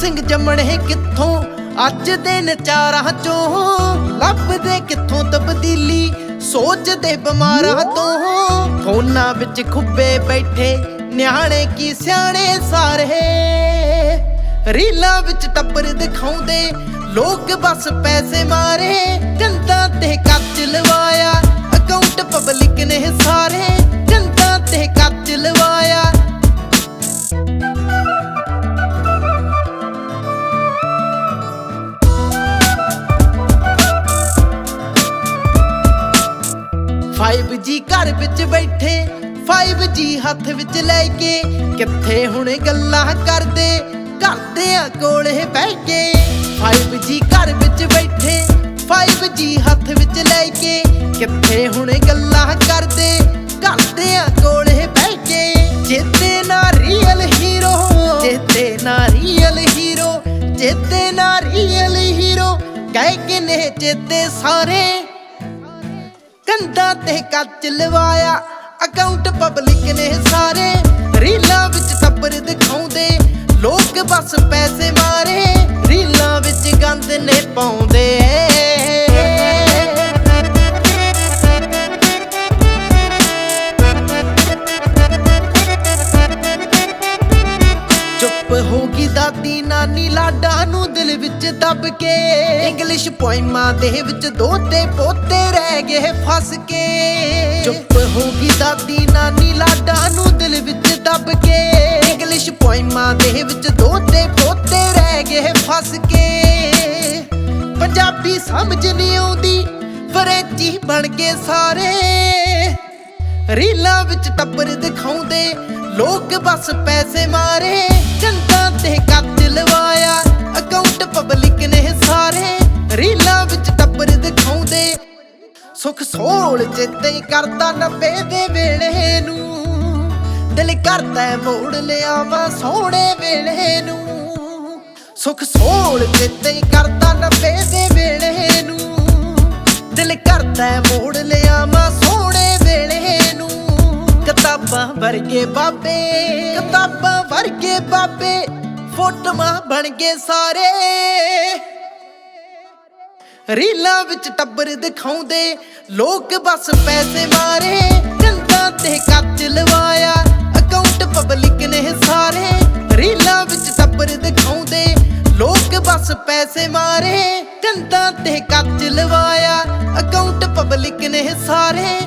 ਸਿੰਘ ਜੰਮਣੇ ਕਿੱਥੋਂ? ਅੱਜ ਦੇ ਨਚਾਰਾਂ ਚੋਂ ਲੱਭਦੇ ਕਿੱਥੋਂ ਤਬਦੀਲੀ? ਸੋਚਦੇ ਬਿਮਾਰਾਂ ਤੋਂ ਫੋਨਾਂ ਵਿੱਚ ਖੁੱਬੇ ਬੈਠੇ, ਨਿਆਣੇ ਕੀ ਸਿਆਣੇ ਸਾਰੇ ਰੀਲਾਂ ਵਿੱਚ ਟੱਪਰ ਦਿਖਾਉਂਦੇ, ਲੋਕ ਬਸ ਪੈਸੇ ਮਾਰੇ ਜਨਤਾ ਤੇ ਕੱਚ ਲਵਾਇਆ ਅਕਾਊਂਟ ਪਬਲਿਕ ਨੇ ਸਾਰੇ। 5G ਘਰ ਵਿੱਚ ਬੈਠੇ 5G ਹੱਥ ਵਿੱਚ ਲੈ ਕੇ ਕਿੱਥੇ ਹੁਣੇ ਗੱਲਾਂ ਕਰਦੇ ਕਰਦੇ ਆ ਕੋਲੇ ਬਹਿ ਕੇ। 5G ਘਰ ਵਿੱਚ ਬੈਠੇ 5G ਹੱਥ ਵਿੱਚ ਲੈ ਕੇ ਕਿੱਥੇ ਹੁਣੇ ਗੱਲਾਂ ਕਰਦੇ ਕਰਦੇ ਆ ਕੋਲੇ ਬਹਿ ਕੇ। ਜਿੱਤੇ ਨਾ ਰੀਅਲ ਹੀਰੋ ਜਿੱਤੇ ਨਾ ਰੀਅਲ ਹੀਰੋ ਜਿੱਤੇ ਨਾ ਰੀਅਲ ਹੀਰੋ ਕਹਿ ਕਿਨੇ ਜਿੱਤੇ ਸਾਰੇ ਕੰਧਾਂ ਤੇ ਕੱਚ ਲਵਾਇਆ। ਅਕਾਊਂਟ ਪਬਲਿਕ ਨੇ ਸਾਰੇ। ਰੀਲਾਂ ਵਿੱਚ ਟੱਬਰ ਦਿਖਾਉਂਦੇ। ਲੋਕ ਬਸ ਪੈਸੇ ਮਾਰੇ ਹੋ ਗਈ ਦਾਦੀ ਨਾਨੀ ਲਾਡਾ ਨੂੰ ਦਿਲ ਵਿੱਚ ਦੱਬ ਕੇ। ਇੰਗਲਿਸ਼ ਪੋਇਮਾਂ ਦੇ ਵਿੱਚ ਦੋਤੇ ਪੋਤੇ ਰਹਿ ਗਏ ਫਸ ਕੇ। ਚੁੱਪ ਹੋ ਗਈ ਦਾਦੀ ਨਾਨੀ ਲਾਡਾ ਨੂੰ ਦਿਲ ਵਿੱਚ ਦੱਬ ਕੇ। ਇੰਗਲਿਸ਼ ਪੋਇਮਾਂ ਦੇ ਵਿੱਚ ਦੋਤੇ ਪੋਤੇ ਰਹਿ ਗਏ ਫਸ ਕੇ। ਪੰਜਾਬੀ ਸਮਝ ਨਹੀਂ ਆਉਂਦੀ, ਫਰੇਜੀ ਬਣ ਕੇ ਸਾਰੇ। ਰੀਲਾਂ ਵਿੱਚ ਟੱਬਰ ਦਿਖਾਉਂਦੇ ਲੋਕ ਬਸ ਪੈਸੇ ਮਾਰੇ, ਜਨਤਾ ਤੇ ਕੱਚ ਲਵਾਇਆ ਅਕਾਊਂਟ ਪਬਲਿਕ ਨੇ ਸਾਰੇ, ਰੀਲਾਂ ਵਿੱਚ ਟੱਬਰ ਦਿਖਾਉਂਦੇ। ਸੁਖ ਸੋਲ ਚੇਤੇ ਕਰਦਾ ਨੱਬੇ ਦੇ ਵੇਲੇ ਨੂੰ, ਦਿਲ ਕਰਦਾ ਮੋੜ ਲਿਆਵਾਂ ਸੋਹਣੇ ਵੇਲੇ ਨੂੰ। ਸੁਖ ਸੋਲ ਚੇਤੇ ਕਰਦਾ ਨੱਬੇ ਦੇ ਵੇਲੇ ਨੂੰ, ਦਿਲ ਕਰਦਾ ਮੋੜ ਲਿਆਵਾਂ ਕਿਤਾਬਾਂ ਵਰਗੇ ਬਾਬੇ, ਕਿਤਾਬਾਂ ਵਰਗੇ ਬਾਬੇ, ਫੋਟੋਆਂ ਬਣ ਗਏ ਸਾਰੇ। ਰੀਲਾਂ ਵਿੱਚ ਟੱਬਰ ਦਿਖਾਉਂਦੇ, ਲੋਕ ਬਸ ਪੈਸੇ ਮਾਰੇ ਜਨਤਾ ਤੇ ਕੱਚ ਲਵਾਇਆ ਅਕਾਊਂਟ ਪਬਲਿਕ ਨੇ ਸਾਰੇ। ਰੀਲਾਂ ਵਿੱਚ ਟੱਬਰ ਦਿਖਾਉਂਦੇ, ਲੋਕ ਬਸ ਪੈਸੇ ਮਾਰੇ ਜਨਤਾ ਤੇ ਕੱਚ ਲਵਾਇਆ ਅਕਾਊਂਟ ਪਬਲਿਕ ਨੇ ਸਾਰੇ।